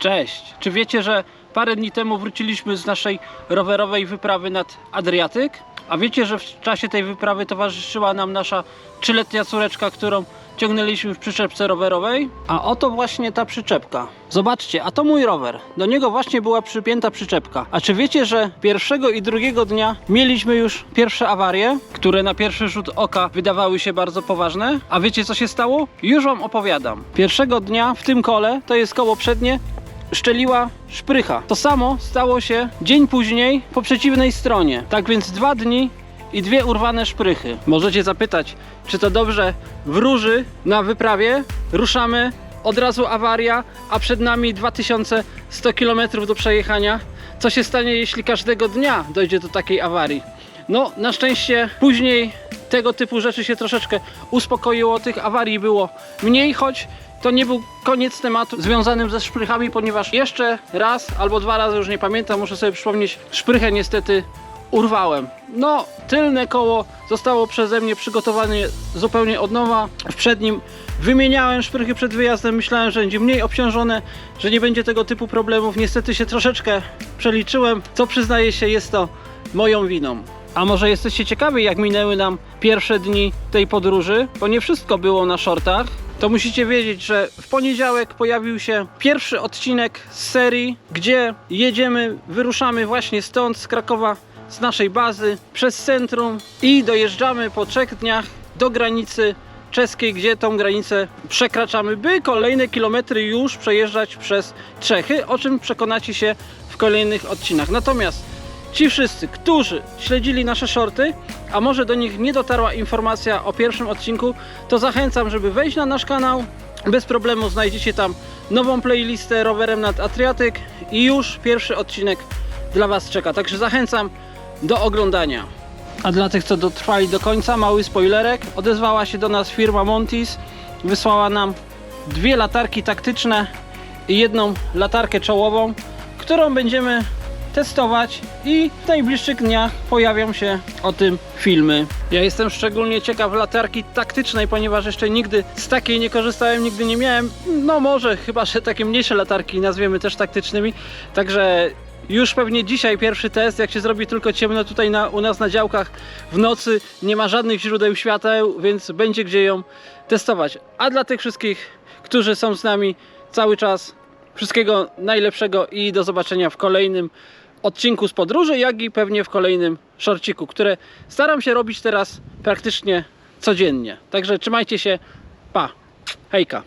Cześć! Czy wiecie, że parę dni temu wróciliśmy z naszej rowerowej wyprawy nad Adriatyk? A wiecie, że w czasie tej wyprawy towarzyszyła nam nasza trzyletnia córeczka, którą ciągnęliśmy w przyczepce rowerowej? A oto właśnie ta przyczepka. Zobaczcie, a to mój rower. Do niego właśnie była przypięta przyczepka. A czy wiecie, że pierwszego i drugiego dnia mieliśmy już pierwsze awarie, które na pierwszy rzut oka wydawały się bardzo poważne? A wiecie co się stało? Już wam opowiadam. Pierwszego dnia w tym kole, to jest koło przednie, szczeliła szprycha. To samo stało się dzień później po przeciwnej stronie. Tak więc dwa dni i dwie urwane szprychy. Możecie zapytać, czy to dobrze wróży na wyprawie? Ruszamy, od razu awaria, a przed nami 2100 km do przejechania. Co się stanie, jeśli każdego dnia dojdzie do takiej awarii? No, na szczęście później tego typu rzeczy się troszeczkę uspokoiło, tych awarii było mniej, choć to nie był koniec tematu związanym ze szprychami, ponieważ jeszcze raz albo dwa razy, już nie pamiętam, muszę sobie przypomnieć, szprychę niestety urwałem. No, tylne koło zostało przeze mnie przygotowane zupełnie od nowa. W przednim wymieniałem szprychy przed wyjazdem, myślałem, że będzie mniej obciążone, że nie będzie tego typu problemów. Niestety się troszeczkę przeliczyłem, co przyznaję się jest to moją winą. A może jesteście ciekawi, jak minęły nam pierwsze dni tej podróży? Bo nie wszystko było na shortach. To musicie wiedzieć, że w poniedziałek pojawił się pierwszy odcinek z serii, gdzie jedziemy, wyruszamy właśnie stąd, z Krakowa, z naszej bazy, przez centrum i dojeżdżamy po trzech dniach do granicy czeskiej, gdzie tą granicę przekraczamy, by kolejne kilometry już przejeżdżać przez Czechy, o czym przekonacie się w kolejnych odcinkach. Natomiast ci wszyscy, którzy śledzili nasze shorty, a może do nich nie dotarła informacja o pierwszym odcinku, to zachęcam, żeby wejść na nasz kanał. Bez problemu znajdziecie tam nową playlistę rowerem nad Adriatyk i już pierwszy odcinek dla Was czeka. Także zachęcam do oglądania. A dla tych, co dotrwali do końca, mały spoilerek. Odezwała się do nas firma Montis. Wysłała nam dwie latarki taktyczne i jedną latarkę czołową, którą będziemy testować i w najbliższych dniach pojawią się o tym filmy. Ja jestem szczególnie ciekaw latarki taktycznej, ponieważ jeszcze nigdy z takiej nie korzystałem, nigdy nie miałem. No może, chyba że takie mniejsze latarki nazwiemy też taktycznymi. Także już pewnie dzisiaj pierwszy test, jak się zrobi tylko ciemno tutaj na, u nas na działkach w nocy, nie ma żadnych źródeł świateł, więc będzie gdzie ją testować. A dla tych wszystkich, którzy są z nami cały czas, wszystkiego najlepszego i do zobaczenia w kolejnym odcinku z podróży, jak i pewnie w kolejnym szorciku, które staram się robić teraz praktycznie codziennie. Także trzymajcie się, pa, hejka.